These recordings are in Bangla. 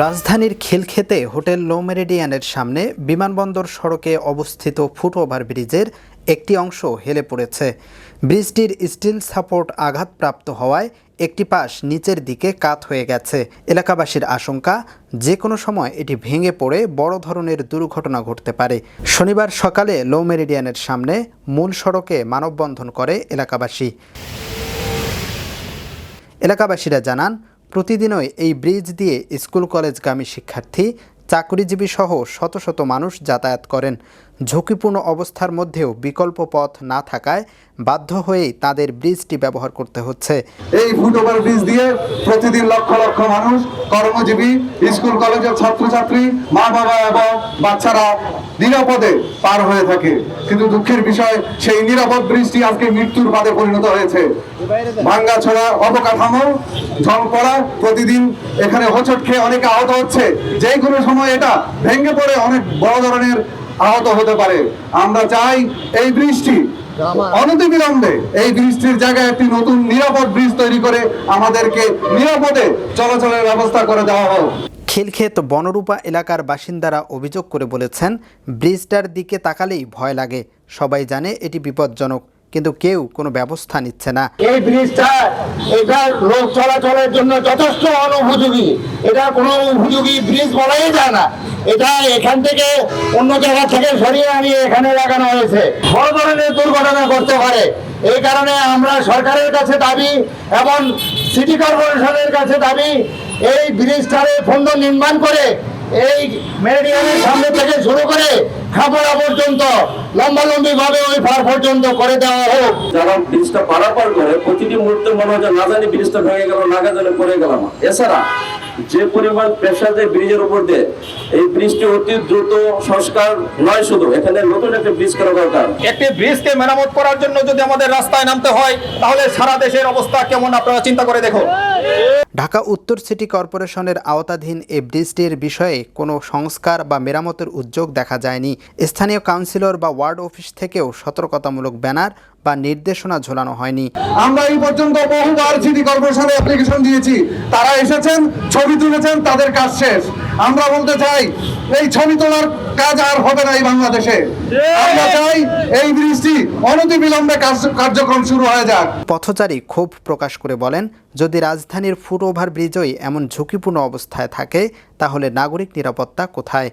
রাজধানীর খিলক্ষেতে হোটেল লো মেরিডিয়ানের সামনে বিমানবন্দর সড়কে অবস্থিত ফুটওভার ব্রিজের একটি অংশ হেলে পড়েছে। ব্রিজটির স্টিল সাপোর্ট আঘাতপ্রাপ্ত হওয়ায় একটি পাশ নিচের দিকে কাত হয়ে গেছে। এলাকাবাসীর আশঙ্কা যে কোনো সময় এটি ভেঙে পড়ে বড় ধরনের দুর্ঘটনা ঘটতে পারে। শনিবার সকালে লো মেরিডিয়ানের সামনে মূল সড়কে মানববন্ধন করে এলাকাবাসী। এলাকাবাসীরা জানান প্রতিদিনই এই ব্রিজ দিয়ে স্কুল কলেজগামী শিক্ষার্থী চাকরিজীবী সহ শত শত মানুষ যাতায়াত করেন। ঝুঁকিপূর্ণ অবস্থার মধ্যেও বিকল্প পথ না থাকায় বাধ্য হয়েই তাদের ব্রিজটি ব্যবহার করতে হচ্ছে। এই ফুটওভার ব্রিজ দিয়ে প্রতিদিন লক্ষ লক্ষ মানুষ, কর্মজীবী, স্কুল, কলেজের ছাত্রছাত্রী, মা বাবা এবং বাচ্চারা নিরাপদে পার হয়ে থাকে। কিন্তু দুঃখের বিষয়, সেই নিরাপদ ব্রিজটি আজকে মৃত্যুর বাদে পরিণত হয়েছে। ভাঙ্গা ছড়া অবকাঠামো, ঝং পড়া প্রতিদিন এখানে হোঁচট খেয়ে অনেকে আহত হচ্ছে। যে কোনো সময় এটা ভেঙে পড়ে অনেক বড় ধরনের আহত হতে পারে। আমরা চাই এই ব্রিজটি অনতিবিলম্বে এই ব্রিজটির জায়গায় একটি নতুন নিরাপদ ব্রিজ তৈরি করে আমাদেরকে নিরাপদে চলাচলের ব্যবস্থা করে দেওয়া হোক। খিলক্ষেত বনরূপা এলাকার বাসিন্দারা অভিযোগ করে বলেছেন ব্রিজটার দিকে তাকালেই ভয় লাগে। সবাই জানে এটি বিপজ্জনক কিন্তু কেউ কোনো ব্যবস্থা নিচ্ছে না। এই ব্রিজটা এটা লোক চলাচলের জন্য যথেষ্ট অনুপযোগী। এটা কোনো উপযোগী ব্রিজ বলাই যায় না। এটা এখান থেকে অন্য জায়গা থেকে সরিয়ে আনিয়ে এখানে লাগানো হয়েছে। বড় ধরনের দুর্ঘটনা করতে পারে। এই কারণে আমরা সরকারের কাছে দাবি এবং সিটি কর্পোরেশনের কাছে দাবি, এই ব্রিজটারে ফন্দ নির্মাণ করে এই মেরিডিয়ানের সামনে থেকে শুরু করে খাপড়া পর্যন্ত লম্বালম্বি ভাবে ওই পার পর্যন্ত করে দেওয়া হোক। যারা ব্রিজটা পারাপার করে প্রতিটি মুহূর্তে মনে হয় না জানি ব্রিজটা ভেঙে গেল না জানি পড়ে গেলাম এছাড়া যে পরিমাণ প্রেশার দেয় ব্রিজের উপর দিয়ে এই ব্রিজটি অতি দ্রুত সংস্কার নয় শুধু এখানে নতুন একটা ব্রিজ করা দরকার। একটি ব্রিজকে মেরামত করার জন্য যদি আমাদের রাস্তায় নামতে হয় তাহলে সারা দেশের অবস্থা কেমন আপনারা চিন্তা করে দেখুন। ঢাকা উত্তর সিটি কর্পোরেশনের আওতাধীন এই ব্রিজটির বিষয়ে কোনো সংস্কার বা মেরামতের উদ্যোগ দেখা যায়নি। স্থানীয় কাউন্সিলর বা ওয়ার্ড অফিস থেকেও সতর্কতামূলক ব্যানার বা নির্দেশনা ঝোলানো হয়নি। আমরা এই পর্যন্ত বহুবার সিটি কর্পোরেশনে অ্যাপ্লিকেশন দিয়েছি। তারা এসেছেন ছবি তুলেছেন তাদের কাজ শেষ। আমরা বলতে চাই এই ছবি তোলার কাজ আর হবে না এই বাংলাদেশে। আমরা চাই এই ব্রিজটি অনতিবিলম্বে কার্য- কার্যক্রম শুরু হয়ে যাক। পথচারী ক্ষোভ প্রকাশ করে বলেন যদি রাজধানীর ফুটওভার ব্রিজই এমন ঝুঁকিপূর্ণ অবস্থায় থাকে তাহলে নাগরিক নিরাপত্তা কোথায়?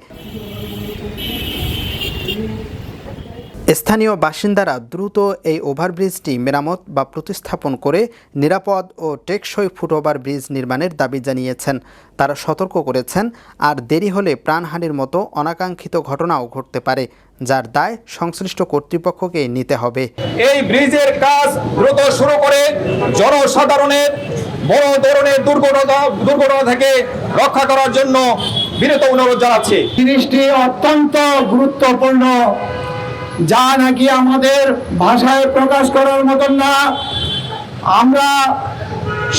স্থানীয় বাসিন্দারা দ্রুত এই ওভারব্রিজটি মেরামত বা প্রতিস্থাপন করে নিরাপদ ও টেকসই ফুটওভার ব্রিজ নির্মাণের দাবি জানিয়েছেন। তারা সতর্ক করেছেন আর দেরি হলে প্রাণহানির মতো অনাকাঙ্ক্ষিত ঘটনাও ঘটতে পারে যার দায় সংশ্লিষ্ট কর্তৃপক্ষকে নিতে হবে। এই ব্রিজের কাজ দ্রুত শুরু করে জনসাধারণের বড় ধরনের দুর্ঘটনা দুর্ঘটনা থেকে রক্ষা করার জন্য বিরত অনুরোধ জানাচ্ছি। জিনিসটি অত্যন্ত গুরুত্বপূর্ণ। যা নাকি আমাদের ভাষায় প্রকাশ করার মতন না। আমরা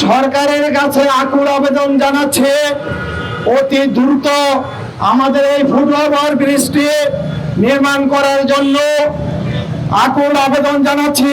সরকারের কাছে আকুল আবেদন জানাচ্ছে, অতি দ্রুত আমাদের এই ফুটওভার ব্রিজটি নির্মাণ করার জন্য আকুল আবেদন জানাচ্ছি।